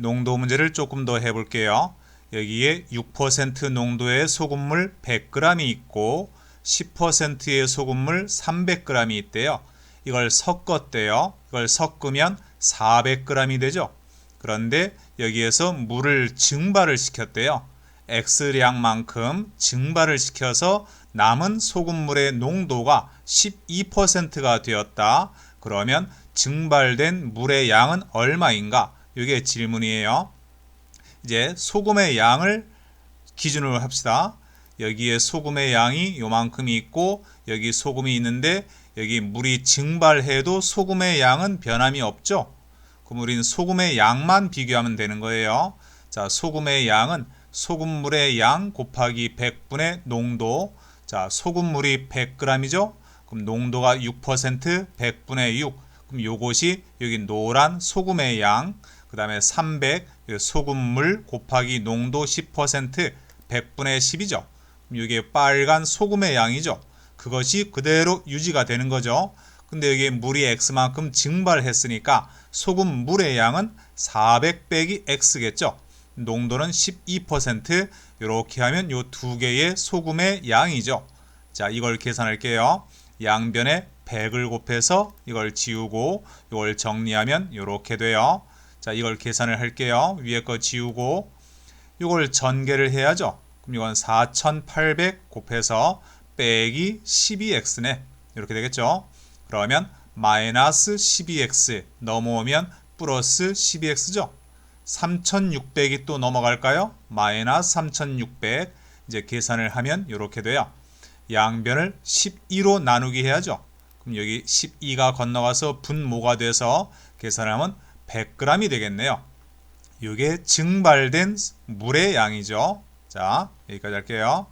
농도 문제를 조금 더 해볼게요. 여기에 6% 농도의 소금물 100g이 있고 10%의 소금물 300g이 있대요. 이걸 섞었대요. 이걸 섞으면 400g이 되죠. 그런데 여기에서 물을 증발을 시켰대요. X량만큼 증발을 시켜서 남은 소금물의 농도가 12%가 되었다. 그러면 증발된 물의 양은 얼마인가? 이게 질문이에요. 이제 소금의 양을 기준으로 합시다. 여기에 소금의 양이 요만큼이 있고 여기 소금이 있는데 여기 물이 증발해도 소금의 양은 변함이 없죠. 그럼 우리는 소금의 양만 비교하면 되는 거예요. 자, 소금의 양은 소금물의 양 곱하기 100분의 농도. 자, 소금물이 100g이죠. 그럼 농도가 6%, 100분의 6. 그럼 요것이 여기 노란 소금의 양. 그 다음에 300 소금물 곱하기 농도 10% 100분의 10이죠. 이게 빨간 소금의 양이죠. 그것이 그대로 유지가 되는 거죠. 근데 여기 물이 X만큼 증발했으니까 소금 물의 양은 400 빼기 X겠죠. 농도는 12% 이렇게 하면 요 두 개의 소금의 양이죠. 자, 이걸 계산할게요. 양변에 100을 곱해서 이걸 지우고 이걸 정리하면 이렇게 돼요. 자, 이걸 계산을 할게요. 위에 거 지우고 이걸 전개를 해야죠. 그럼 이건 4800 곱해서 빼기 12x네. 이렇게 되겠죠. 그러면 마이너스 12x 넘어오면 플러스 12x죠. 3600이 또 넘어갈까요? 마이너스 3600 이제 계산을 하면 이렇게 돼요. 양변을 12로 나누기 해야죠. 그럼 여기 12가 건너가서 분모가 돼서 계산하면 100g이 되겠네요. 이게 증발된 물의 양이죠. 자, 여기까지 할게요.